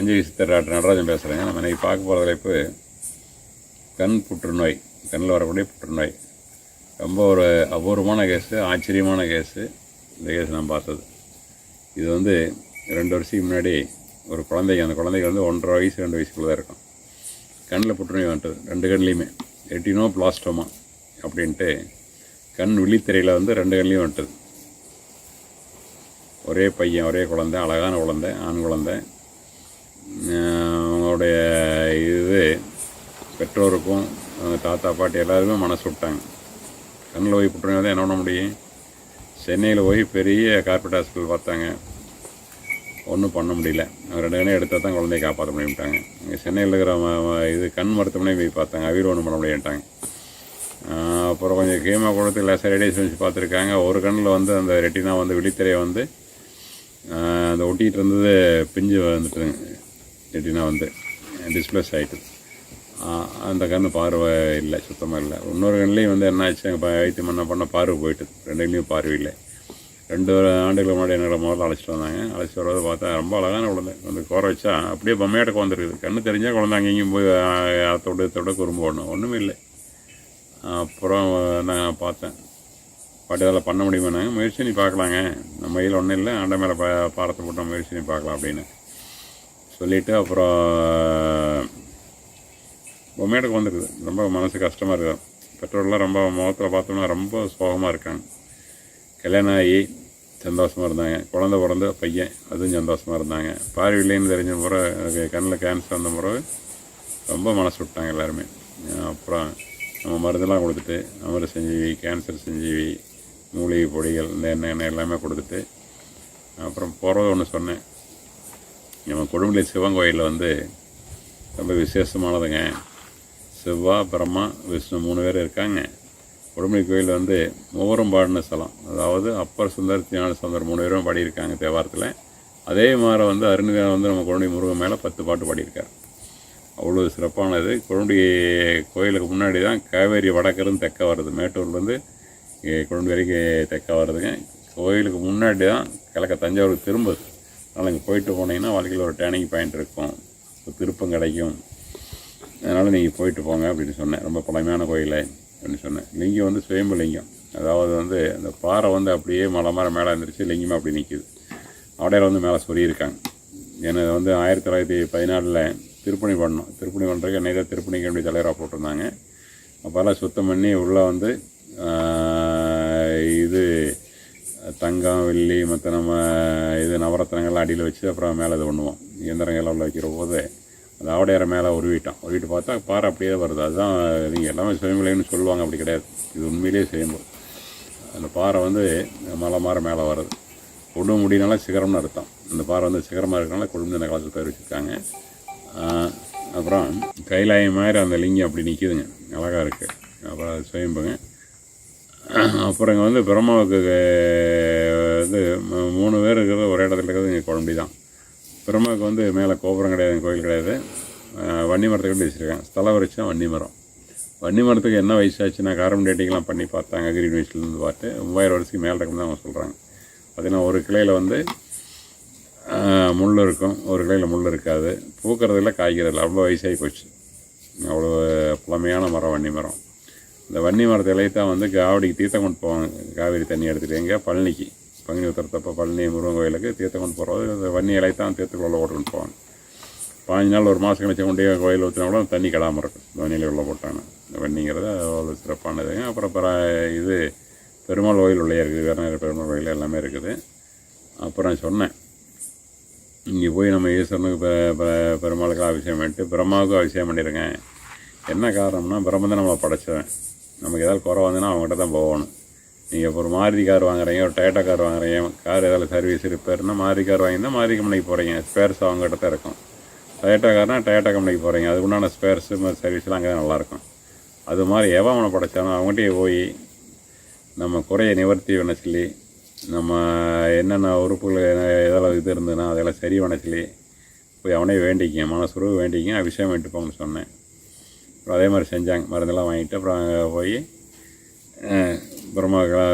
சஞ்சீவி சித்தர் டாக்டர் நடராஜன் பேசுகிறேங்க நம்ம இன்றைக்கி பார்க்க போகிற தலைப்பு கண் புற்றுநோய் கண்ணில் வரக்கூடிய புற்றுநோய். ரொம்ப ஒரு அபூர்வமான கேஸு ஆச்சரியமான கேஸு இந்த கேஸ் நான் பார்த்தது. இது வந்து ரெண்டு வருஷத்துக்கு முன்னாடி ஒரு குழந்தைங்க அந்த குழந்தைக்கு வந்து ஒன்றரை வயசு ரெண்டு வயசுக்குள்ளே தான் இருக்கும். கண்ணில் புற்றுநோய் வந்துட்டது ரெண்டு கண்லேயுமே எட்டினோ பிளாஸ்டோமா அப்படின்ட்டு கண் விழித்திரையில் வந்து ரெண்டு கண்லேயும் வந்துட்டது. ஒரே பையன் ஒரே குழந்தை அழகான குழந்தை ஆண் குழந்தை. அவங்களுடைய இது பெற்றோருக்கும் அவங்க தாத்தா பாட்டி எல்லாருமே மனசு விட்டாங்க. கண்ணில் போய் புற்றுநோய் தான் என்ன பண்ண முடியும்? சென்னையில் போய் பெரிய கார்பரேட் ஹாஸ்பிட்டல் பார்த்தாங்க. ஒன்றும் பண்ண முடியல. ரெண்டு கண்ணையும் எடுத்தால் தான் குழந்தைய காப்பாற்ற முடியும்ட்டாங்க இங்கே சென்னையில் இருக்கிற இது கண் மருத்துவமனை போய் பார்த்தாங்க. அவியில் ஒன்றும் பண்ண முடியாட்டாங்க அப்புறம் கொஞ்சம் கீமா கொடுத்து லேசர் ரேடியேஷன் வச்சு பார்த்துருக்காங்க. ஒரு கண்ணில் வந்து அந்த ரெட்டினா வந்து விழித்திரையை வந்து அந்த ஒட்டிகிட்டு இருந்தது பிஞ்சு வந்துட்டு எப்படின்னா வந்து டிஸ்பிளேஸ் ஆகிட்டு அந்த கண்ணு பார்வை இல்லை சுத்தமாக இல்லை. இன்னொரு கண்ணிலையும் வந்து என்ன ஆச்சு வைத்தியம் பண்ண பண்ண பார்வை போயிட்டு ரெண்டு கண்ணிலையும் பார்வை இல்லை. ரெண்டு ஒரு ஆண்டுகளுக்கு முன்னாடி எங்களை முதல்ல அழைச்சிட்டு வந்தாங்க. அழைச்சிட்டு வரது பார்த்தா ரொம்ப அழகான குழந்தை. வந்து கோர வச்சா அப்படியே பொம்மையாட்டக்கு வந்துருக்குது கண்ணு தெரிஞ்சால் குழந்தை அங்கேயும் போய் அத்தோட இத்தோட குறும்பு ஓடணும் ஒன்றுமே இல்லை. அப்புறம் நான் பார்த்தேன். பாட்டு இதெல்லாம் பண்ண முடியுமானாங்க முயற்சி பண்ணி பார்க்கலாங்க. நம்ம கையில் ஒன்றும் இல்லை. ஆண்ட மேலே பா பாரத்தை போட்டால் முயற்சி பண்ணி பார்க்கலாம் அப்படின்னு. சொல்லிவிட்டு அப்புறம் பொம்மையாடுக்கு வந்துருக்குது. ரொம்ப மனசு கஷ்டமாக இருக்குது பெற்றோர்லாம் ரொம்ப முகத்தில் பார்த்தோம்னா ரொம்ப சோகமாக இருக்காங்க. கல்யாணம் ஆகி சந்தோஷமாக இருந்தாங்க. குழந்த பிறந்த பையன் அதுவும் சந்தோஷமாக இருந்தாங்க. பார்வையிலேன்னு தெரிஞ்ச முறை கண்ணில் கேன்சர் வந்த முறை ரொம்ப மனசு விட்டாங்க எல்லாருமே. அப்புறம் நம்ம மருந்தெல்லாம் கொடுத்துட்டு அமர செஞ்சீவி கேன்சர் செஞ்சீவி மூலிகை பொடிகள் இந்த எண்ணெய் எண்ணெய் எல்லாமே கொடுத்துட்டு அப்புறம் போகிறது ஒன்று சொன்னேன். நம்ம கொடுமலை சிவன் கோயிலில் வந்து ரொம்ப விசேஷமானதுங்க. சிவா பிரம்மா விஷ்ணு மூணு பேர் இருக்காங்க. கொடுமலை கோயில் வந்து மூவரும் பாடின ஸ்தலம். அதாவது அப்பர் சுந்தர் ஞான சுந்தர் மூணு பேரும் பாடியிருக்காங்க தேவாரத்தில். அதே மாதிரி வந்து அருணிதான் வந்து நம்ம குழந்தை முருகன் மேலே பத்து பாட்டு பாடியிருக்கார். அவ்வளோ சிறப்பானது. குழந்தை கோயிலுக்கு முன்னாடி தான் காவேரி வடக்கருந்து தெக்க வருது மேட்டூர்லேருந்து குழந்தை வரைக்கும் தெக்க வருதுங்க கோயிலுக்கு முன்னாடி தான் கிழக்க தஞ்சாவூருக்கு திரும்புது அதனால் இங்கே போயிட்டு போனீங்கன்னா வாழ்க்கையில் ஒரு டேர்னிங் பாயிண்ட் இருக்கும். ஒரு திருப்பம் கிடைக்கும். அதனால் நீங்கள் போயிட்டு போங்க அப்படின்னு சொன்னேன். ரொம்ப பழமையான கோயில் அப்படின்னு சொன்னேன். லிங்கம் வந்து சுயம்பு லிங்கம். அதாவது வந்து அந்த பாறை வந்து அப்படியே மலை மரம் மேலே இருந்துருச்சு லிங்கமாக அப்படி நிற்கிது ஆடையில் வந்து மேலே சொல்லியிருக்காங்க. ஏன்னா இது வந்து ஆயிரத்தி தொள்ளாயிரத்தி பதினாலில் திருப்பணி பண்ணோம் திருப்பணி பண்ணுறதுக்கு என்னை தான் திருப்பணி கம்பெனி தலைவராக போட்டிருந்தாங்க. அப்போல்லாம் சுத்தம் பண்ணி உள்ளே வந்து இது தங்கம் வெள்ளி மற்ற நம்ம இது நவரத்னங்கள்லாம் அடியில் வச்சு அப்புறம் மேலே இது பண்ணுவோம். இயந்திரங்கள்லாம் உள்ள வைக்கிற போது அந்த ஆவடையார மேலே உருவிட்டோம் உருவிட்டு பார்த்தா பாறை அப்படியே வருது. அதுதான் நீங்கள் எல்லாமே சுயம்புலைன்னு சொல்லுவாங்க. அப்படி கிடையாது. இது உண்மையிலேயே சுயம்பு. அந்த பாறை வந்து மலை மாற மேலே வருது கொடுமை முடினால சிகரம்னு அர்த்தம். இந்த பாறை வந்து சிகரமாக இருக்கனால கொடுமை இந்த காலத்தில் பேர் வச்சுருக்காங்க. அப்புறம் கைலாயம் மாதிரி அந்த லிங்கம் அப்படி நிற்கிதுங்க அழகாக இருக்குது அப்புறம் அது சுயம்புங்க. அப்புறம் இங்கே வந்து பிரம்மாவுக்கு வந்து மூணு பேர் இருக்கிறது ஒரே இடத்துல இருக்கிறது இங்கே குழம்பி தான். பிரம்மாவுக்கு வந்து மேலே கோபுரம் கிடையாது கோயில் கிடையாது. வன்னி மரத்தை கட்டி வச்சுருக்கேன் ஸ்தல விருட்சம் வன்னி மரம். வன்னி மரத்துக்கு என்ன வயசாச்சுன்னா கார்பன் டேட்டிங்லாம் பண்ணி பார்த்தாங்க கிரீன் யூனிவர்சிட்டிலேருந்து பார்த்து. மூவாயிரம் வருஷத்துக்கு மேலே இருக்குன்னு தான் அவங்க சொல்கிறாங்க பார்த்தீங்கன்னா ஒரு கிளையில் வந்து முள் இருக்கும். ஒரு கிளையில் முள் இருக்காது. பூக்கிறதில்ல காய்க்கிறதில்ல அவ்வளோ வயசாகி போச்சு. அவ்வளோ பழமையான மரம் வன்னி மரம். இந்த வன்னி மரத்தை இலையை தான் வந்து காவடிக்கு தீர்த்தம் கொண்டு போவாங்க. காவேரி தண்ணி எடுத்துகிட்டு எங்கே? பழனிக்கு. பங்குனி உத்தரத்தப்போ பழனி முருகன் கோயிலுக்கு தீர்த்தம் கொண்டு போகிறது இந்த வன்னி இலையை தான் தீர்த்துக்குள்ள ஓட்டுன்னு போவாங்க. பாஞ்சு நாள் ஒரு மாதம் கழிச்சு கொண்டே கோயில் ஊற்றினா கூட தண்ணி கெடாமல் இருக்கும். இந்த வன்னியில் உள்ள போட்டாங்க இந்த வன்னிங்கிறது அவ்வளோ சிறப்பானதுங்க அப்புறம் பிற இது பெருமாள் கோயில் உள்ளே இருக்குது. வேறு பெருமாள் கோயில் எல்லாமே இருக்குது. அப்புறம் சொன்னேன். இங்கே போய் நம்ம ஈஸ்வரனுக்கு பெருமாளுக்கு அபிஷேகம் பண்ணிட்டு பிரம்மாவுக்கும் அபிஷேகம் பண்ணியிருக்கேன் என்ன காரணம்னா பிரம்ம தான் நம்மளை படைச்சவன். நமக்கு ஏதாவது குறை வந்ததுன்னா அவங்ககிட்ட தான் போகணும். நீங்கள் இப்போ ஒரு மாருதி கார் வாங்குறீங்க ஒரு டொயோட்டா கார் வாங்குறீங்க கார் ஏதாவது சர்வீஸ் ரிப்பேர்னா மாருதி கார் வாங்கியிருந்தால் மாருதி கம்பெனிக்கு போகிறீங்க ஸ்பேர்ஸ் அவங்ககிட்ட தான் இருக்கும். டயட்டா கார்னால் டயட்டா கம்பெனிக்கு போகிறீங்க அதுக்கு உண்டான ஸ்பேர்ஸு மாதிரி சர்வீஸ்லாம் அங்கே தான் நல்லாயிருக்கும் அது மாதிரி எவன் அவனை அவங்ககிட்டயே போய் நம்ம குறைய நிவர்த்தி பண்ண சொல்லி நம்ம என்னென்ன உறுப்புகள் என்ன- எதெல்லாம் இது இருந்ததுன்னா அதெல்லாம் சரி பண்ண சொல்லி போய் அவனே வேண்டிக்கிங்க மனசுருவு வேண்டிக்க அபிஷேகம் வேண்டிப்போம்னு சொன்னேன். அப்புறம் அதே மாதிரி செஞ்சாங்க. மருந்தெல்லாம் வாங்கிட்டு அப்புறம் அங்கே போய் பிரம்மாவுக்கு பிரம்மா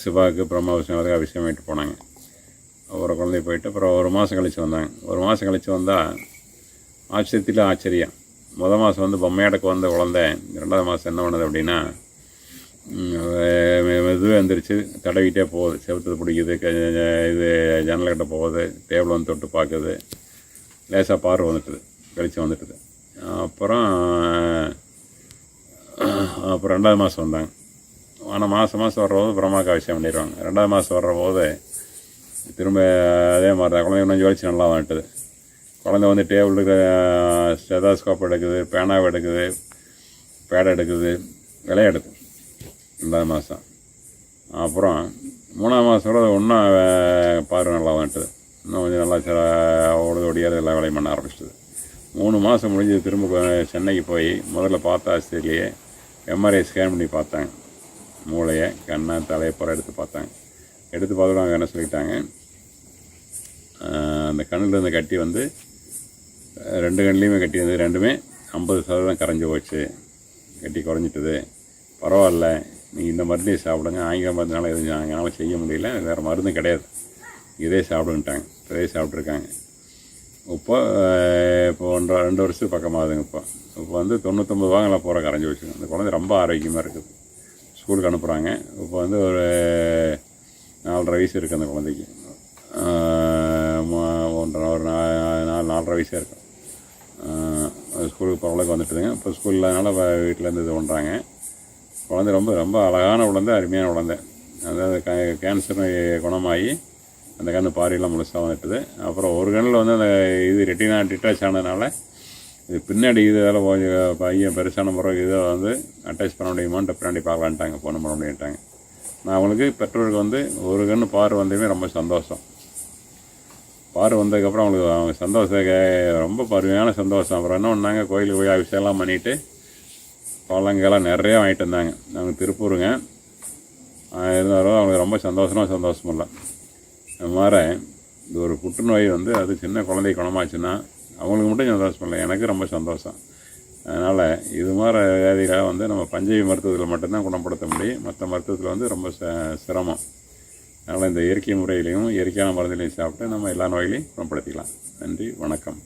சிவாவுக்கு பிரம்மா விஷ்ணுவுக்கு அபிஷேகம் பண்ணிட்டு போனாங்க. அப்புறம் குழந்தை போயிட்டு அப்புறம் ஒரு மாதம் கழித்து வந்தாங்க. ஒரு மாதம் கழித்து வந்தால் ஆச்சரியத்தில் ஆச்சரியம். முதல் மாதம் வந்து பொம்மையாடக்கு வந்த குழந்தை ரெண்டாவது மாதம் என்ன பண்ணுது அப்படின்னா மெதுவாக எந்திரிச்சு தடவிட்டே போகுது. செவத்தது பிடிக்குது இது ஜன்னல்கிட்ட போகுது டேபிள் வந்து தொட்டு பார்க்குது லேசாக பார்வை வந்துட்டுது கழித்து வந்துட்டுது. அப்புறம் அப்புறம் ரெண்டாவது மாதம் வந்தாங்க. ஆனால் மாதம் மாதம் வர்றபோது பிரம்மாக்கா விஷயம் பண்ணிடுவாங்க. ரெண்டாவது மாதம் வர்ற போது திரும்ப அதே மாதிரி தான் குழந்தை இன்னும் ஜோலிச்சு நல்லா வந்துட்டுது குழந்தை வந்து டேபிளுக்கு ஸ்டெதாஸ்கோப் எடுக்குது பேனாவை எடுக்குது பேட் எடுக்குது விளையாடுது. ரெண்டாவது மாதம் அப்புறம் மூணாவது மாதம் கூட ஒன்றும் பார்வை நல்லா வந்துட்டுது இன்னும் கொஞ்சம் நல்லா சில ஓடுது ஒடியாது எல்லா வேலையும் பண்ண ஆரம்பிச்சிட்டது மூணு மாதம் முடிஞ்சு திரும்ப சென்னைக்கு போய் முதல்ல பார்த்த ஆஸ்திரேலியே எம்ஆர்ஐ ஸ்கேன் பண்ணி பார்த்தாங்க. மூளையை கண்ணை தலையை புற எடுத்து பார்த்தாங்க. எடுத்து பார்த்துட்டு அவங்க என்ன சொல்லிட்டாங்க? அந்த கண்ணில் இருந்த கட்டி வந்து ரெண்டு கண்ணிலையுமே கட்டி வந்து ரெண்டுமே ஐம்பது சதவீதம் கரைஞ்சி போச்சு. கட்டி குறைஞ்சிட்டது. பரவாயில்ல. நீங்கள் இந்த மருந்தையும் சாப்பிடுங்க. ஆங்கில மருந்தினால எதுவும் எங்களால் செய்ய முடியல. வேறு மருந்து கிடையாது. இதே சாப்பிடுன்ட்டாங்க. இதே சாப்பிட்ருக்காங்க இப்போ இப்போ ஒன்றரை ரெண்டு வருஷத்துக்கு பக்கமாகுதுங்க இப்போ இப்போ வந்து தொண்ணூத்தொம்பது வாங்கலாம் போகிற கரைஞ்சி வச்சுங்க அந்த குழந்தை ரொம்ப ஆரோக்கியமாக இருக்குது ஸ்கூலுக்கு அனுப்புகிறாங்க இப்போ வந்து ஒரு நாலரை வயசு இருக்குது அந்த குழந்தைக்கு. ஒன்றரை ஒரு நா- நாலு நாலரை வயசாக இருக்கும் ஸ்கூலுக்கு பரவாயில்ல வந்துட்டுதுங்க. இப்போ ஸ்கூல் இல்லாதனால வீட்டிலேருந்து இது பண்ணுறாங்க குழந்தை ரொம்ப ரொம்ப அழகான குழந்தை அருமையான குழந்தை. அதாவது கேன்சர் நோய் குணமாகி அந்த கண்ணு பாரியெல்லாம் முழுசாக வந்துட்டுது. அப்புறம் ஒரு கண்ணில் வந்து அந்த இது ரெட்டினா டிட்டாச் ஆனதுனால இது பின்னாடி இது வேலை கொஞ்சம் பையன் பெருசான பிறகு இதை வந்து அட்டாச் பண்ண முடியுமான்ட்டு பின்னாடி பார்க்கலான்ட்டாங்க ஃபோன் பண்ண முடியும்ட்டாங்க நான் அவங்களுக்கு பெற்றோருக்கு வந்து ஒரு கன்று பார் வந்ததுமே ரொம்ப சந்தோஷம். பார் வந்ததுக்கப்புறம் அவங்களுக்கு அவங்க சந்தோஷம் ரொம்ப பருமையான சந்தோஷம். அப்புறம் என்ன பண்ணாங்க கோயிலுக்கு போய் அபிஷேகம்லாம் பண்ணிவிட்டு பழங்கெல்லாம் நிறைய வாங்கிட்டு வந்தாங்க. நாங்கள் திருப்பூருங்க. இருந்தாலும் அவங்களுக்கு ரொம்ப சந்தோஷமாக சந்தோஷம் இல்லை. அது மாதிரி இது ஒரு புற்றுநோய் வந்து அது சின்ன குழந்தை குணமாச்சுன்னா அவங்களுக்கு மட்டும் சந்தோஷம் இல்லை. எனக்கு ரொம்ப சந்தோஷம். அதனால் இது மாதிரி வியாதிகளை வந்து நம்ம பஞ்சவி மருத்துவத்தில் மட்டும்தான் குணப்படுத்த முடியும். மற்ற மருத்துவத்தில் வந்து ரொம்ப ச- சிரமம். அதனால் இந்த இயற்கை முறையிலையும் இயற்கையான மருந்துலையும் சாப்பிட்டு நம்ம எல்லா நோய்களையும் குணப்படுத்திக்கலாம். நன்றி வணக்கம்.